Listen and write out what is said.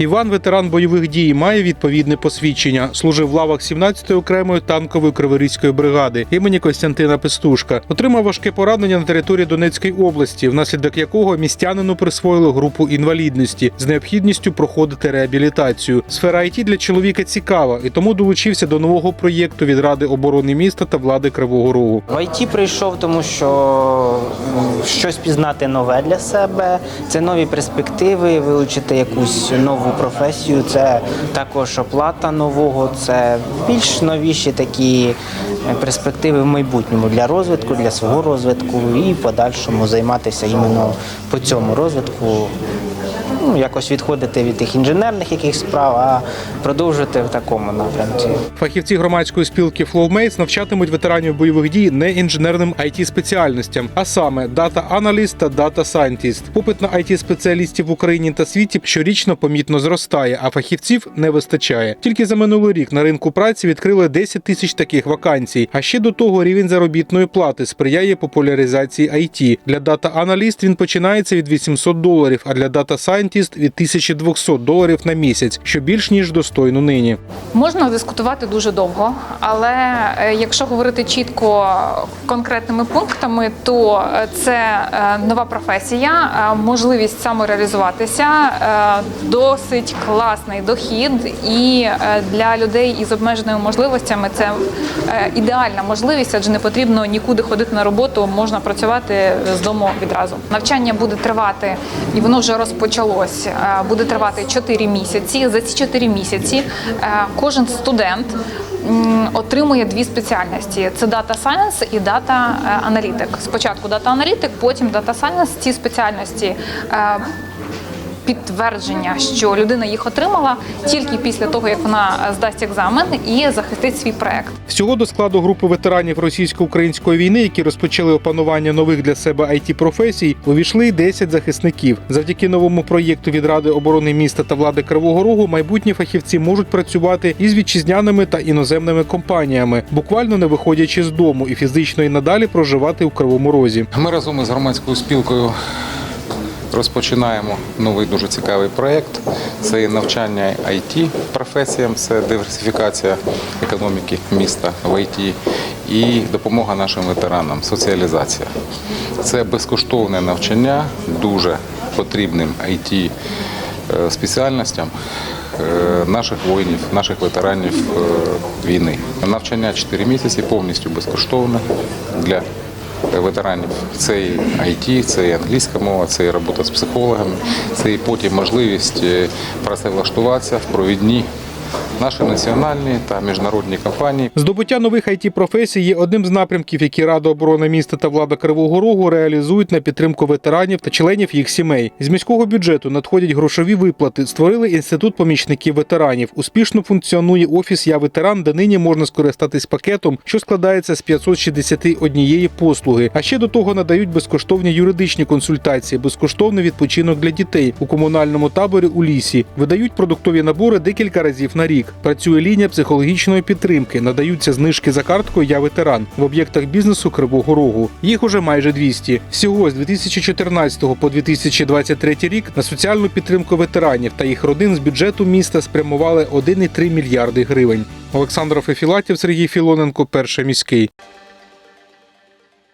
Іван, ветеран бойових дій, має відповідне посвідчення. Служив в лавах 17-ї окремої танкової криворізької бригади імені Костянтина Пестушка. Отримав важке поранення на території Донецької області, внаслідок якого містянину присвоїли групу інвалідності з необхідністю проходити реабілітацію. Сфера ІТ для чоловіка цікава, і тому долучився до нового проєкту від Ради оборони міста та влади Кривого Рогу. В ІТ прийшов, тому що щось пізнати нове для себе, це нові перспективи, вивчити якусь нову професію, це також оплата нового, це більш новіші такі е, перспективи в майбутньому для розвитку, для свого розвитку і подальшому займатися іменно по цьому розвитку. Ну, якось відходити від тих інженерних якихось справ, а продовжувати в такому напрямці. Фахівці громадської спілки Flowmates навчатимуть ветеранів бойових дій не інженерним it спеціальностям, а саме дата аналіст та дата сайентіст. Попит на it спеціалістів в Україні та світі щорічно помітно зростає, а фахівців не вистачає. Тільки за минулий рік на ринку праці відкрили 10 тисяч таких вакансій. А ще до того рівень заробітної плати сприяє популяризації IT. Для дата аналіст він починається від 800 доларів, а для дата сайентіст від 1200 доларів на місяць, що більш ніж достойно нині. Можна дискутувати дуже довго, але е, якщо говорити чітко конкретними пунктами, то е, це е, нова професія, можливість самореалізуватися, досить класний дохід, і для людей із обмеженими можливостями це ідеальна можливість, адже не потрібно нікуди ходити на роботу, можна працювати з дому відразу. Навчання буде тривати, і воно вже розпочалось. Е, Буде тривати 4 місяці. За ці 4 місяці е, кожен студент отримує дві спеціальності: це Data Science і Data Analytic. Спочатку Data Analytic, потім Data Science. Ці спеціальності. Підтвердження, що людина їх отримала тільки після того, як вона е, здасть екзамен і захистить свій проект. Всього до складу групи ветеранів російсько-української війни, які розпочали опанування нових для себе it професій, увійшли 10 захисників. Завдяки новому проєкту від Ради оборони міста та влади Кривого Рогу майбутні фахівці можуть працювати із вітчизняними та іноземними компаніями, буквально не виходячи з дому і фізично і надалі проживати у Кривому Розі. Ми разом із громадською спілкою розпочинаємо новий дуже цікавий проєкт. Це навчання IT професіям, це диверсифікація економіки міста в IT і допомога нашим ветеранам, соціалізація. Це безкоштовне навчання дуже потрібним IT е, спеціальностям е, наших воїнів, наших ветеранів е, війни. Навчання 4 місяці повністю безкоштовне для ветеранів. Це і IT, це і англійська мова, це і робота з психологами, це і потім можливість е, працевлаштуватися в провідні наші національні та міжнародні компанії. Здобуття нових it професій є одним з напрямків, які Рада оборони міста та влада Кривого Рогу реалізують на підтримку ветеранів та членів їх сімей. З міського бюджету надходять грошові виплати. Створили інститут помічників ветеранів. Успішно функціонує офіс Я ветеран, де нині можна скористатись пакетом, що складається з 561 послуги. А ще до того надають безкоштовні юридичні консультації, безкоштовний відпочинок для дітей у комунальному таборі у лісі. Видають продуктові набори декілька разів на рік. Працює лінія психологічної підтримки. Надаються знижки за карткою Я ветеран в об'єктах бізнесу Кривого Рогу. Їх уже майже 200. Всього з 2014 по 2023 рік на соціальну підтримку ветеранів та їх родин з бюджету міста спрямували 1,3 мільярди гривень. Олександр Фефілатів, Сергій Філоненко, перший міський.